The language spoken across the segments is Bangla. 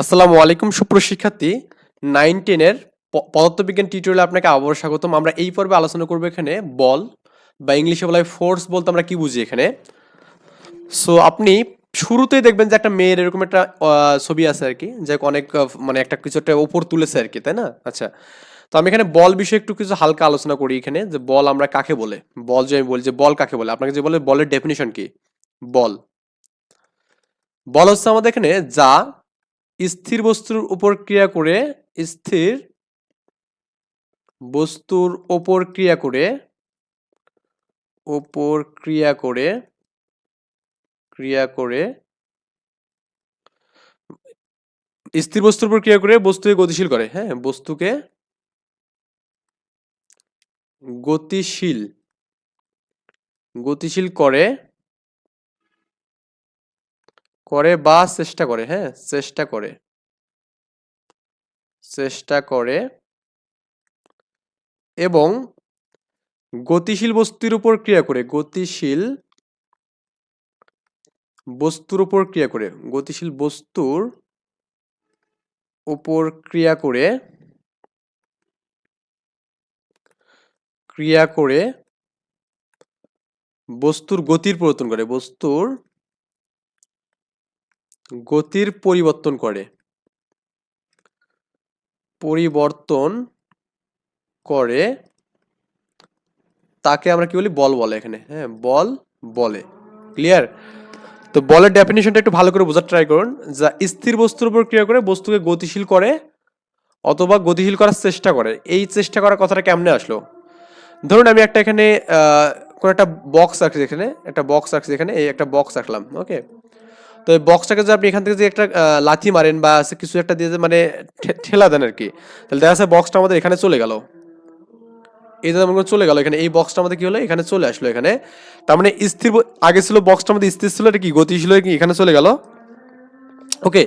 আসসালামু আলাইকুম সুপ্রশিক্ষার্থী নাইন টেনের পদার্থবিজ্ঞান টিউটোরিয়ালে আপনাকে আবার স্বাগতম। আমরা এই পর্বে আলোচনা করব এখানে বল, বা ইংলিশে বলা হয় ফোর্স বলতে আমরা কি বুঝি এখানে? সো আপনি শুরুতেই দেখবেন যে একটা মেয়ের এরকম একটা ছবি আছে আর কি, যে অনেক মানে একটা কিছু একটা ওপর তুলেছে আর কি, তাই না? আচ্ছা তো আমি এখানে বল বিষয়ে একটু কিছু হালকা আলোচনা করি এখানে, যে বল আমরা কাকে বলে? বল যে আমি বলি, যে বল কাকে বলে? আপনাকে যে বলে, বলের ডেফিনিশন কি? বল। বল হচ্ছে আমাদের এখানে যা স্থির বস্তুর উপর ক্রিয়া করে, স্থির বস্তুর ওপর ক্রিয়া করে, ওপর ক্রিয়া করে ক্রিয়া করে, স্থির বস্তুর উপর ক্রিয়া করে বস্তুকে গতিশীল করে। হ্যাঁ বস্তুকে গতিশীল গতিশীল করে করে বা চেষ্টা করে হ্যাঁ? চেষ্টা করে। চেষ্টা করে এবং গতিশীল বস্তুর উপর ক্রিয়া করে, গতিশীল বস্তুর উপর ক্রিয়া করে, গতিশীল বস্তুর উপর ক্রিয়া করে ক্রিয়া করে বস্তুর গতির পরিবর্তন করে, বস্তুর গতির পরিবর্তন করে। পরিবর্তন করে তাকে আমরা কি বলি? বল বলে এখানে। হ্যাঁ বল বলে। ক্লিয়ার তো বলের ডেফিনেশনটা একটু ভালো করে বোঝার ট্রাই করুন। যা স্থির বস্তুর উপর ক্রিয়া করে বস্তুকে গতিশীল করে অথবা গতিশীল করার চেষ্টা করে। এই চেষ্টা করার কথাটা কেমনে আসলো? ধরুন আমি একটা এখানে কোনো একটা বক্স রাখছি এখানে, একটা বক্স রাখছি এখানে, এই একটা বক্স রাখলাম ওকে তো এই বক্সটাকে যদি আপনি এখান থেকে যে একটা লাথি মারেন বা কিছু একটা দিয়ে মানে ঠেলা দেন আর কি তাহলে দেখা যাচ্ছে বক্সটা আমাদের এখানে চলে গেল। এই যে মনে চলে গেল, এখানে এই বক্সটা আমাদের কি হলো? এখানে চলে আসলো এখানে। তার মানে স্থির আগে ছিল বক্সটা আমাদের স্থির ছিল, এটা কি গতিশীল হয়ে কি এখানে চলে গেল? ওকে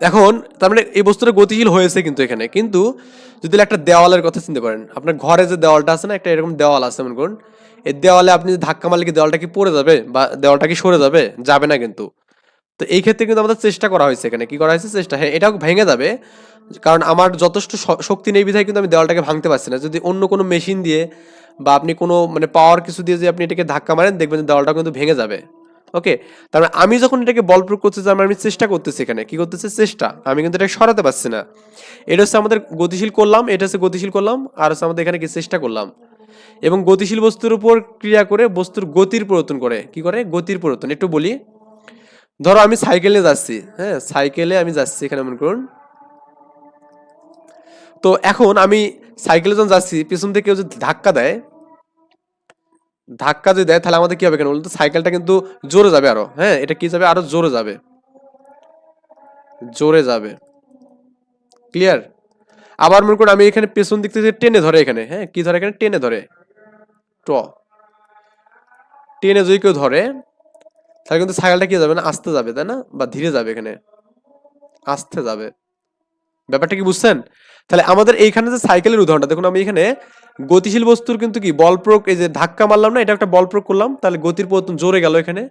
এখন তার মানে এই বস্তুটা গতিশীল হয়েছে কিন্তু এখানে। কিন্তু যদি একটা দেওয়ালের কথা চিনতে পারেন আপনার ঘরে যে দেওয়ালটা আছে না, একটা এরকম দেওয়াল আছে মনে করুন, এই দেওয়ালে আপনি যদি ধাক্কা মারলে কি দেওয়ালটা কি পড়ে যাবে বা দেওয়ালটা কি সরে যাবে? যাবে না কিন্তু। তো এই ক্ষেত্রে কিন্তু আমাদের চেষ্টা করা হয়েছে এখানে। কি করা হয়েছে? চেষ্টা। হ্যাঁ এটাও ভেঙে যাবে। কারণ আমার যথেষ্ট শক্তি নেই বিধায় কিন্তু আমি দেওয়ালটাকে ভাঙতে পারছি না। যদি অন্য কোনো মেশিন দিয়ে বা আপনি কোনো মানে পাওয়ার কিছু দিয়ে যদি আপনি এটাকে ধাক্কা মারেন, দেখবেন যে দেওয়ালটা কিন্তু ভেঙে যাবে। ওকে তার মানে আমি যখন এটাকে বল প্রয়োগ করতেছি তার মানে আমি চেষ্টা করতেছি এখানে। কি করতেছি? চেষ্টা। আমি কিন্তু এটাকে সরাতে পারছি না। এটা হচ্ছে আমাদের গতিশীল করলাম, এটা হচ্ছে গতিশীল করলাম, আর হচ্ছে আমাদের এখানে কি চেষ্টা করলাম। এবং গতিশীল বস্তুর উপর ক্রিয়া করে বস্তুর গতির পরিবর্তন করে। কি করে? গতির পরিবর্তন। একটু বলি। ধরো আমি সাইকেলে যাচ্ছি হ্যাঁ সাইকেলে আমি যাচ্ছি এখানে মনে করুন। তো এখন আমি সাইকেলে যখন যাচ্ছি, পিছন থেকে কেউ যদি ধাক্কা দেয়, ধাক্কা যদি দেয়, তাহলে আমাদের কি হবে কেন বলতো সাইকেলটা কিন্তু জোরে যাবে আরও হ্যাঁ এটা কি যাবে? আরও জোরে যাবে। জোরে যাবে। ক্লিয়ার? আবার মনে করুন আমি এখানে পেছন দিক থেকে টেনে ধরে এখানে হ্যাঁ কি ধরে এখানে? টেনে ধরে। ট। টেনে যদি কেউ ধরে তাহলে কিন্তু সাইকেলটা কি যাবে না? আস্তে যাবে, তাই না? বা ধীরে যাবে এখানে। আসতে যাবে। ব্যাপারটা কি বুঝছেন? তাহলে আমাদের এইখানে যে সাইকেলের উদাহরণটা, দেখুন আমি এখানে গতিশীল বস্তুর কিন্তু কি, বল প্রয়োগ, এই যে ধাক্কা মারলাম না, এটা একটা বল প্রয়োগ করলাম, তাহলে গতির পরিবর্তন জোরে গেল এখানে।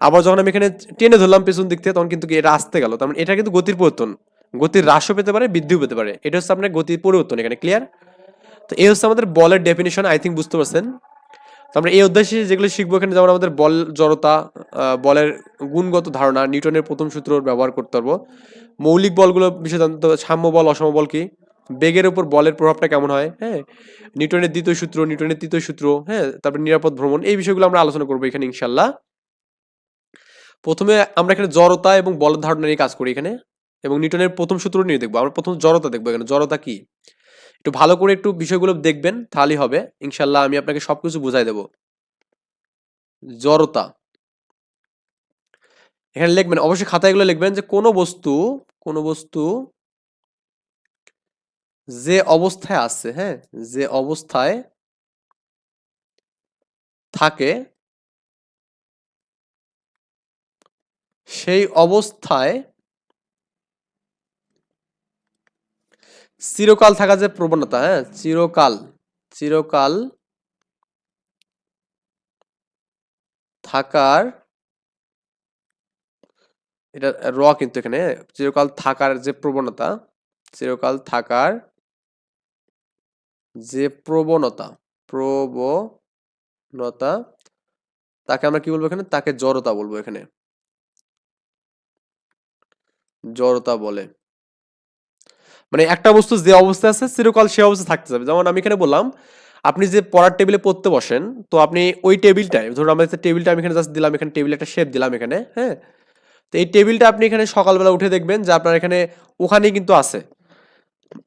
আবার যখন আমি এখানে টেনে ধরলাম পেছন দিক থেকে, তখন কিন্তু এটা আসতে গেল। তার মানে এটা কিন্তু গতির পরিবর্তন। গতির হ্রাসও পেতে পারে, বৃদ্ধিও পেতে পারে। এটা হচ্ছে আপনার গতির পরিবর্তন, এখানে ক্লিয়ার তো এই হচ্ছে আমাদের বলের ডেফিনিশন আই থিঙ্ক বুঝতে পারছেন? তো আমরা এই অধ্যায় শেষে যেগুলো শিখব এখানে, যেমন আমাদের বল জড়তা বলের গুণগত ধারণা, নিউটনের প্রথম সূত্র ব্যবহার করতে পারব। মৌলিক বলগুলো বিষয়ে জানতে সাম্য বল অসম বল কি? বেগের উপর বলের প্রভাবটা কেমন হয়? হ্যাঁ নিউটনের দ্বিতীয় সূত্র, নিউটনের তৃতীয় সূত্র হ্যাঁ তারপর নিরাপদ ভ্রমণ, এই বিষয়গুলো আমরা আলোচনা করব এখানে ইনশাল্লাহ প্রথমে আমরা এখানে জড়তা এবং বলের ধারণা নিয়ে কাজ করি এখানে, এবং নিউটনের প্রথম সূত্র নিয়ে দেখব। আমরা প্রথম জড়তা দেখব এখানে, জড়তা কি? একটু ভালো করে একটু বিষয়গুলো দেখবেন, তাহলেই হবে। ইনশাল্লাহ আমি আপনাকে সবকিছু বুঝাই দেবো। জড়তা। এখানে লিখবেন, অবশ্যই খাতায় এগুলো লিখবেন যে কোনো বস্তু কোনো বস্তু যে অবস্থায় আছে হ্যাঁ? যে অবস্থায় থাকে সেই অবস্থায় চিরকাল থাকা যে প্রবণতা হ্যাঁ? চিরকাল চিরকাল থাকার এটা র কিন্তু এখানে চিরকাল থাকার যে প্রবণতা, চিরকাল থাকার যে প্রবণতা প্রবণতা, তাকে আমরা কি বলব এখানে? তাকে জড়তা বলব এখানে। জড়তা বলে। মানে একটা বস্তু যে অবস্থা আছে, চিরকাল সে অবস্থা থাকতে যাবে যেমন আমি এখানে বললাম, আপনি যে পড়ার টেবিলে পড়তে বসেন, তো আপনি ওই টেবিলটায়, ধরুন আমরা টেবিলটা আমি এখানে জাস্ট দিলাম, এখানে টেবিল একটা শেপ দিলাম এখানে হ্যাঁ? তো এই টেবিলটা আপনি এখানে সকালবেলা উঠে দেখবেন যে আপনার এখানে ওখানেই কিন্তু আছে।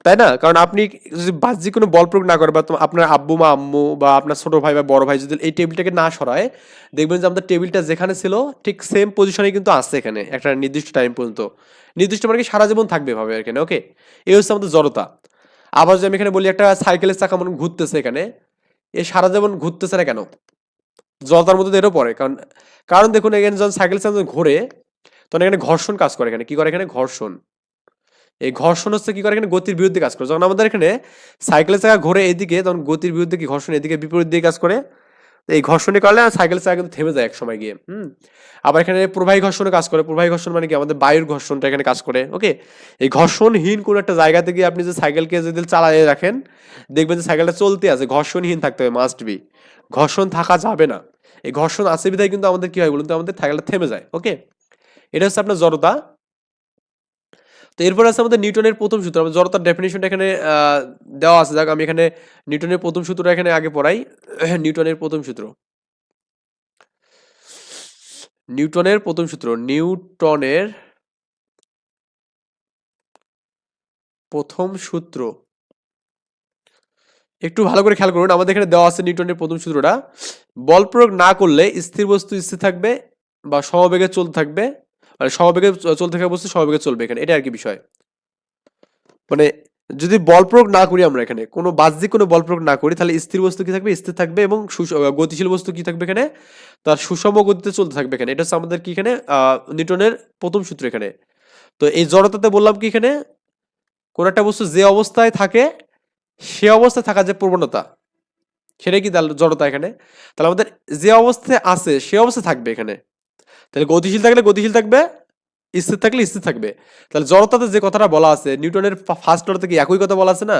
তাই না? কারণ আপনি যদি বাহ্যিক কোনো বল প্রয়োগ না করে বা আপনার আব্বু মা, আম্মু বা আপনার ছোট ভাই বা বড় ভাই যদি এই টেবিলটাকে না সরায়, দেখবেন যে আমাদের টেবিলটা যেখানে ছিল, ঠিক সেম পজিশনে কিন্তু আছে এখানে, একটা নির্দিষ্ট টাইম পর্যন্ত। নির্দিষ্ট মানে কি সারা জীবন থাকবে ভাবে এখানে ওকে এই হচ্ছে আমাদের জড়তা। আবার যদি আমি এখানে বলি একটা সাইকেলের চাকা মনে ঘুরতেছে এখানে, এ সারা জীবন ঘুরতেছে না কেন? জড়তার মধ্যে এরও পড়ে, কারণ কারণ দেখুন, এখানে যখন সাইকেল চাকা ঘোরে, তখন এখানে ঘর্ষণ কাজ করে এখানে। কি করে এখানে? ঘর্ষণ। এই ঘর্ষণ হচ্ছে কি করে? এখানে গতির বিরুদ্ধে কাজ করে। যখন আমাদের এখানে সাইকেলের চাকা ঘোরে এদিকে, তখন গতির বিরুদ্ধে কি ঘর্ষণ এদিকে বিপরীত দিকে কাজ করে? এই ঘর্ষণের কারণে সাইকেল চাকা কিন্তু থেমে যায় এক সময় গিয়ে, হুম? আবার এখানে প্রবাহী ঘর্ষণে কাজ করে। প্রবাহী ঘর্ষণ মানে কি? আমাদের বায়ুর ঘর্ষণটা এখানে কাজ করে, ওকে? এই ঘর্ষণহীন কোনো একটা জায়গাতে গিয়ে আপনি যে সাইকেলকে যদি চালিয়ে রাখেন, দেখবেন যে সাইকেলটা চলতে আছে। ঘর্ষণহীন থাকতে হবে মাস্ট বি ঘর্ষণ থাকা যাবে না। এই ঘর্ষণ আছে বিধায় কিন্তু আমাদের কি হয় বলুন তো? আমাদের সাইকেলটা থেমে যায়, ওকে? এটা হচ্ছে আপনার জড়তা। তো এরপর আছে আমাদের নিউটনের প্রথম সূত্র। আমাদের জড়তার ডেফিনেশনটা এখানে দেওয়া আছে। যাক, আমি এখানে নিউটনের প্রথম সূত্রটা এখানে আগে পড়াই। নিউটনের প্রথম সূত্র। নিউটনের প্রথম সূত্র। নিউটনের প্রথম সূত্র। একটু ভালো করে খেয়াল করুন, আমাদের এখানে দেওয়া আছে নিউটনের প্রথম সূত্রটা। বল প্রয়োগ না করলে স্থির বস্তু স্থির থাকবে বা সমবেগে চলতে থাকবে। মানে সমবেগে চ- চলতে থাকা বস্তু সমবেগে চলবে এখানে। এটা আর কি বিষয়। মানে যদি বল প্রয়োগ না করি আমরা এখানে, কোনো বাহ্যিক কোনো বল প্রয়োগ না করি, তাহলে স্থির বস্তু কি থাকবে? স্থির থাকবে এবং গতিশীল বস্তু কি থাকবে এখানে? তার সুষম গতিতে চলতে থাকবে এখানে। এটা হচ্ছে আমাদের কি এখানে? নিউটনের প্রথম সূত্র এখানে। তো এই জড়তাতে বললাম কি এখানে? কোন একটা বস্তু যে অবস্থায় থাকে, সে অবস্থায় থাকা যে প্রবণতা, সেটাই কি জড়তা এখানে? তাহলে আমাদের যে অবস্থায় আছে, সে অবস্থায় থাকবে এখানে। তাহলে গতিশীল থাকলে গতিশীল থাকবে, স্থির থাকলে স্থির থাকবে। তাহলে জড়তাতে যে কথাটা বলা আছে, নিউটনের ফার্স্ট লতে কি একই কথা বলা আছে না?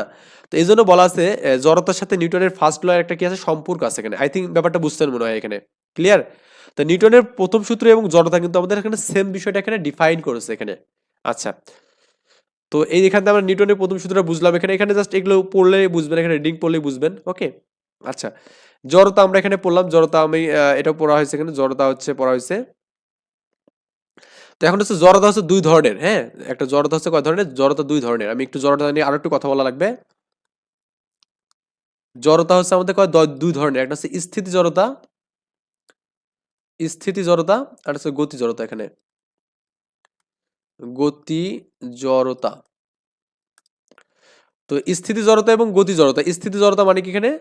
তো এই জন্য বলা আছে জড়তার সাথে নিউটনের ফার্স্ট লয়ের একটা কি আছে, সম্পর্ক আছে এখানে। আই থিঙ্ক ব্যাপারটা বুঝতেন মনে হয় এখানে। ক্লিয়ার তো নিউটনের প্রথম সূত্র এবং জড়তা কিন্তু আমাদের এখানে সেম বিষয়টা এখানে ডিফাইন করেছে এখানে। আচ্ছা। তো এই এখান থেকে আমরা নিউটনের প্রথম সূত্রটা বুঝলাম এখানে। এখানে জাস্ট এগুলো পড়লে বুঝবেন, এখানে রিডিং পড়লে বুঝবেন ওকে আচ্ছা। জড়তা আমরা এখানে পড়লাম, জড়তা আমি এটা পড়া হয়েছে এখানে, জড়তা হচ্ছে, পড়া হয়েছে তো এখন হচ্ছে জড়তা হচ্ছে দুই ধরনের হ্যাঁ? একটা জড়তা হচ্ছে কয় ধরনের? জড়তা দুই ধরনের। আমি একটু জড়তা নিয়ে আরও একটু কথা বলা লাগবে। জড়তা হচ্ছে আমাদের কয় দুই ধরনের। একটা হচ্ছে স্থিতি জড়তা স্থিতি জড়তা, আর হচ্ছে গতি জড়তা এখানে। গতি জড়তা। তো স্থিতি জড়তা এবং গতি জড়তা। স্থিতি জড়তা মানে কি এখানে?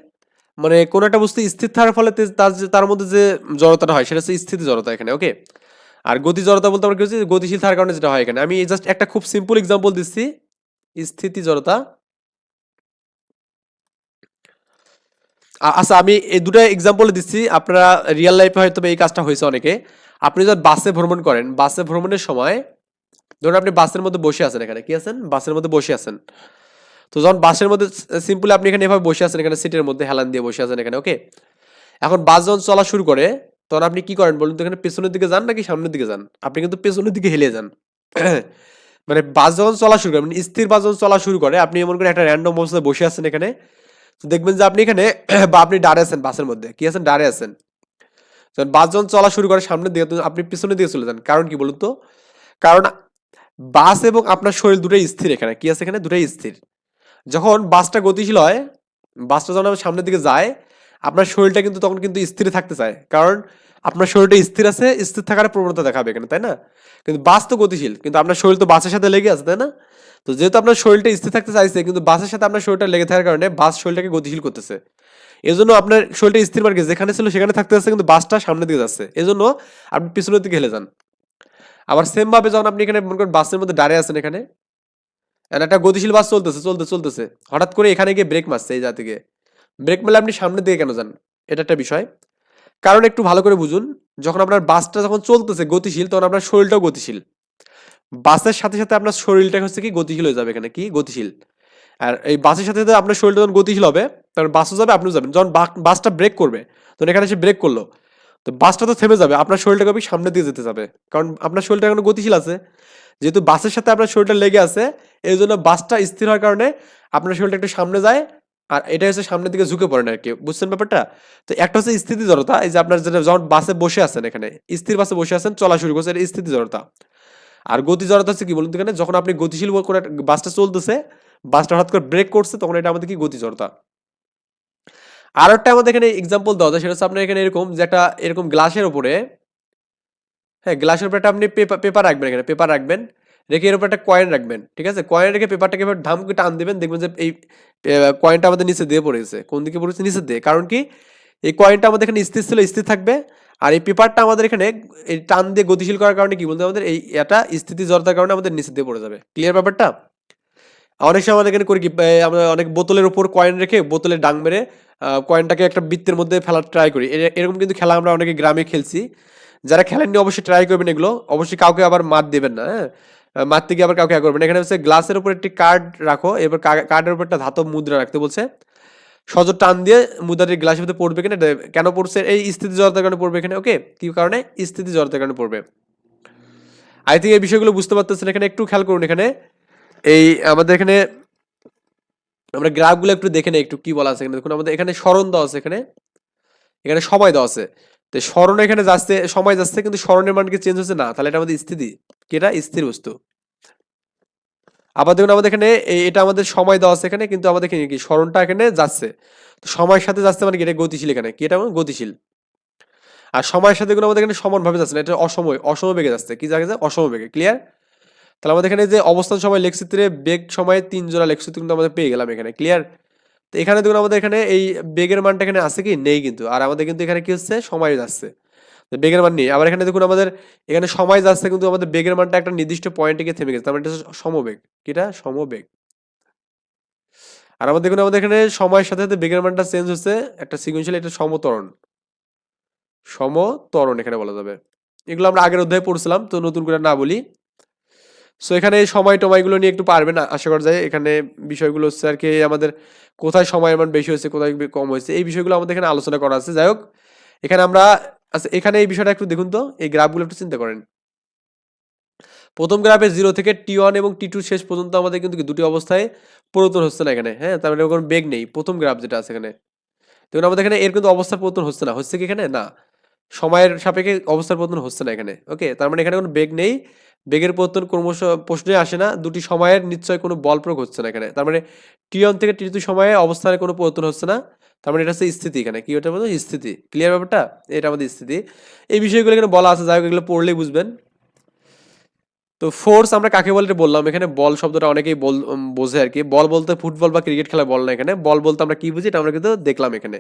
মানে কোন একটা বস্তু স্থির থাকার ফলে তার মধ্যে যে জড়তাটা হয়, সেটা হচ্ছে স্থিতি জড়তা এখানে, ওকে? আর গতি জড়তা বলতে আমরা কি হচ্ছে গতিশীল থাকার কারণে যেটা হয় এখানে। আমি জাস্ট একটা খুব সিম্পল এক্সাম্পল দিচ্ছি। স্থিতি জড়তা আচ্ছা আমি এই দুটো এক্সাম্পল দিচ্ছি। আপনারা রিয়েল লাইফে হয়তো এই কাজটা হয়েছে অনেকে। আপনি যখন বাসে ভ্রমণ করেন, বাসে ভ্রমণের সময় ধরুন আপনি বাসের মধ্যে বসে আছেন এখানে। কি আছেন? বাসের মধ্যে বসে আছেন। তো যখন বাসের মধ্যে সিম্পলি আপনি এখানে এভাবে বসে আছেন, এখানে সিটের মধ্যে হেলান দিয়ে বসে আছেন এখানে ওকে এখন বাস যখন চলা শুরু করে তখন আপনি কি করেন বলুন তো, এখানে পেছনের দিকে যান নাকি সামনের দিকে যান? আপনি কিন্তু পেছনের দিকে হেলে যান। মানে বাস যখন চলা শুরু করে মানে স্থির বাস যখন চলা শুরু করে, আপনি এমন করে একটা র্যান্ডম অবস্থায় বসে আছেন এখানে দেখবেন যে আপনি এখানে বা আপনি দাঁড়ে আছেন বাসের মধ্যে। কি আছেন? দাঁড়ে আছেন। যখন বাস যখন চলা শুরু করে সামনের দিকে আপনি পিছনের দিকে চলে যান। কারণ কি বলুন তো? কারণ বাস এবং আপনার শরীর দুটোই স্থির এখানে। কি আছে এখানে? দুটোই স্থির। যখন বাসটা গতিশীল হয়, বাসটা যখন সামনের দিকে যায় আপনার শরীরটা কিন্তু তখন কিন্তু স্থির থাকতে চায়। কারণ আপনার শরীরটা স্থির আছে, স্থির থাকার প্রবণতা দেখাবে এখানে, তাই না? কিন্তু বাস তো গতিশীল, কিন্তু আপনার শরীর তো বাসের সাথে লেগে আছে, তাই না? তো যেহেতু আপনার শরীরটা স্থির থাকতে চাইছে, কিন্তু বাসের সাথে আপনার শরীরটা লেগে থাকার কারণে বাস শরীরটাকে গতিশীল করতেছে। এই জন্য আপনার শরীরটা স্থির মার্কে যেখানে ছিল সেখানে থাকতে যাচ্ছে কিন্তু বাসটা সামনের দিকে যাচ্ছে। এই জন্য আপনি পিছনের দিকে হেলে যান। আবার সেম ভাবে যখন আপনি এখানে মনে করেন বাসের মধ্যে দাঁড়িয়ে আছেন এখানে একটা গতিশীল বাস চলতেছে চলতে চলতেছে, হঠাৎ করে এখানে গিয়ে ব্রেক মারছে এই জাতি গিয়ে ব্রেক মারলে আপনি সামনের দিকে কেন যান? এটা একটা বিষয়। কারণ একটু ভালো করে বুঝুন, যখন আপনার বাসটা যখন চলতেছে গতিশীল, তখন আপনার শরীরটাও গতিশীল। বাসের সাথে সাথে আপনার শরীরটা হচ্ছে কি গতিশীল হয়ে যাবে এখানে, কি? গতিশীল। আর এই বাসের সাথে সাথে আপনার শরীরটা যখন গতিশীল হবে, তখন বাসও যাবে, আপনিও যাবেন। যখন বাসটা ব্রেক করবে, তখন এখানে সে ব্রেক করল, তো বাসটা তো থেমে যাবে, আপনার শরীরটা কবি সামনে দিয়ে যেতে যাবে। কারণ আপনার শরীরটা এখন গতিশীল আছে। যেহেতু বাসের সাথে আপনার শরীরটা লেগে আছে এই জন্য বাসটা স্থির হওয়ার কারণে আপনার শরীরটা একটু সামনে যায় আর এটা হচ্ছে সামনের দিকে ঝুঁকে পড়ে না আর কি। বুঝছেন ব্যাপারটা? তো একটা হচ্ছে স্থিতি জড়তা এই যে আপনার যেটা যখন বাসে বসে আছেন এখানে, স্থির বাসে বসে আছেন, চলা শুরু করছে এটা স্থিতি জড়তা আর গতি জড়তা হচ্ছে কি বলুন এখানে, যখন আপনি গতিশীল করে বাসটা চলতেছে, বাসটা হঠাৎ করে ব্রেক করছে, তখন এটা আমাদের কি গতি জড়তা আর একটা আমাদের এখানে এক্সাম্পল দেওয়া যায়, সেটা হচ্ছে আপনার এখানে এরকম যে একটা এরকম গ্লাসের উপরে হ্যাঁ গ্লাসের উপরে একটা আপনি পেপার পেপার রাখবেন এখানে পেপার রাখবেন। রেখে এর উপর একটা কয়েন রাখবেন, ঠিক আছে? কয়েন রেখে পেপারটাকে এবার ধাম করে টান দেবেন, দেখবেন যে এই কয়েনটা আমাদের নিচে দিয়ে পড়েছে। কোন দিকে পড়েছে? নিচে দিয়ে। কারণ কি? এই কয়েনটা আমাদের এখানে স্থির ছিল, স্থির থাকবে। আর এই পেপারটা আমাদের এখানে এই টান দিয়ে গতিশীল করার কারণে কি বলতে আমাদের এই এটা স্থিতি জড়তার কারণে আমাদের নিচে দিয়ে পড়ে যাবে। ক্লিয়ার ব্যাপারটা? অনেক সময় আমাদের এখানে করি কি আমরা অনেক বোতলের উপর কয়েন রেখে বোতলে ডাং মেরে কয়েনটাকে একটা বৃত্তের মধ্যে ফেলার ট্রাই করি। এরকম কিন্তু খেলা আমরা অনেকে গ্রামে খেলছি। যারা খেলেননি অবশ্যই ট্রাই করবেন এগুলো। অবশ্যই কাউকে আবার মাত দেবেন না হ্যাঁ? মারতে গিয়ে আবার কাউকে করবেন না। এখানে হচ্ছে গ্লাসের উপর একটি কার্ড রাখো এবার কার্ডের উপর একটা ধাতব মুদ্রা রাখতে বলছে। সজোর টান দিয়ে মুদ্রাটি গ্লাসের মধ্যে পড়বে কিনা কেন পড়ছে, এই স্থিতি জড়তার কারণে পড়বে এখানে ওকে কি কারণে? স্থিতি জড়তার কারণে পড়বে। আই থিঙ্ক এই বিষয়গুলো বুঝতে পারতেছেন, এখানে একটু খেয়াল করুন এখানে। এই আমাদের এখানে, আমরা গ্রাফগুলো একটু দেখে নেই, একটু কি বলা আছে এখানে। দেখুন, আমাদের এখানে স্মরণ দেওয়া আছে এখানে। এখানে সময় দেওয়া আছে। তো স্মরণ এখানে যাচ্ছে, সময় যাচ্ছে, কিন্তু স্মরণের মান কি চেঞ্জ হচ্ছে না, তাহলে এটা আমাদের স্থিতি। এটা স্থির বস্তু। আবার দেখুন আমাদের এখানে এটা আমাদের সময় দেওয়া আছে এখানে, কিন্তু আমাদের কি? স্মরণটা এখানে যাচ্ছে। সময়ের সাথে যাচ্ছে মানে এটা গতিশীল এখানে। কি এটা? গতিশীল। আর সময়ের সাথে আমাদের এখানে সমানভাবে যাচ্ছে না, এটা অসময়, অসমবেগে যাচ্ছে। কি যাচ্ছে? অসমবেগে ক্লিয়ার তাহলে আমাদের এখানে যে অবস্থান সময় লেখচিত্রে বেগ সময়ে তিন জোড়া লেখচিত্র কিন্তু আমাদের পেয়ে গেলাম এখানে ক্লিয়ার তো এখানে দেখুন আমাদের এখানে এই বেগের মানটা এখানে আছে কি? নেই কিন্তু। আর আমাদের কিন্তু এখানে কি হচ্ছে? সময় যাচ্ছে। বেগের মান নেই। আবার এখানে দেখুন আমাদের, এখানে সময় যাচ্ছে কিন্তু আমাদের বেগের মানটা একটা নির্দিষ্ট পয়েন্টে গিয়ে থেমে গেছে। তার মানে এটা সমবেগ। কিটা? সমবেগ। আর আমাদের দেখুন, আমাদের এখানে সময়ের সাথে সাথে বেগের মানটা চেঞ্জ হচ্ছে একটা সিকুয়েন্সিয়াল এটা সমতরণ। সমতরণ এখানে বলা যাবে। এগুলো আমরা আগের অধ্যায়ে পড়ছিলাম, তো নতুন করে না বলি। সো এখানে সময় টময়গুলো নিয়ে একটু পারবেন আশা করা যায়। এখানে বিষয়গুলো হচ্ছে আর কি আমাদের কোথায় সময়ের মান বেশি হয়েছে, কোথায় কম হয়েছে, এই বিষয়গুলো আমাদের এখানে আলোচনা করা আছে। যাই হোক, এখানে আমরা আচ্ছা এখানে এই বিষয়টা একটু দেখুন তো, এই গ্রাফগুলো একটু চিন্তা করেন। প্রথম গ্রাফে জিরো থেকে টি ওয়ান এবং টি টু শেষ পর্যন্ত আমাদের কিন্তু দুটি অবস্থায় পরিবর্তন হচ্ছে না এখানে হ্যাঁ? তার মানে কোনো বেগ নেই, প্রথম গ্রাফ যেটা আছে এখানে। দেখুন, আমাদের এখানে এর কিন্তু অবস্থার পরিবর্তন হচ্ছে না, হচ্ছে কি এখানে? না। সময়ের সাপেক্ষে অবস্থার পরিবর্তন হচ্ছে না এখানে, ওকে? তার মানে এখানে কোনো বেগ নেই, বেগের পরিবর্তন ক্রমশ প্রশ্নে আসে না, দুটি সময়ের নিশ্চয় কোনো বল প্রয়োগ হচ্ছে না এখানে, তার মানে টি ওয়ান থেকে টি টু সময়ে অবস্থানের কোনো পরিবর্তন হচ্ছে না। তার মানে এটা হচ্ছে স্থিতি এখানে। কি ওটা বলতো? স্থিতি। ক্লিয়ার ব্যাপারটা? এটা আমাদের স্থিতি। এই বিষয়গুলো এখানে বলা আছে, যাই হোক এগুলো পড়লেই বুঝবেন। তো ফোর্স আমরা কাকে বলতে বললাম। এখানে বল শব্দটা অনেকেই বল বোঝে আর কি। বল বলতে ফুটবল বা ক্রিকেট খেলা বল না এখানে। বল বলতে আমরা কি বুঝি? এটা আমরা কিন্তু দেখলাম এখানে।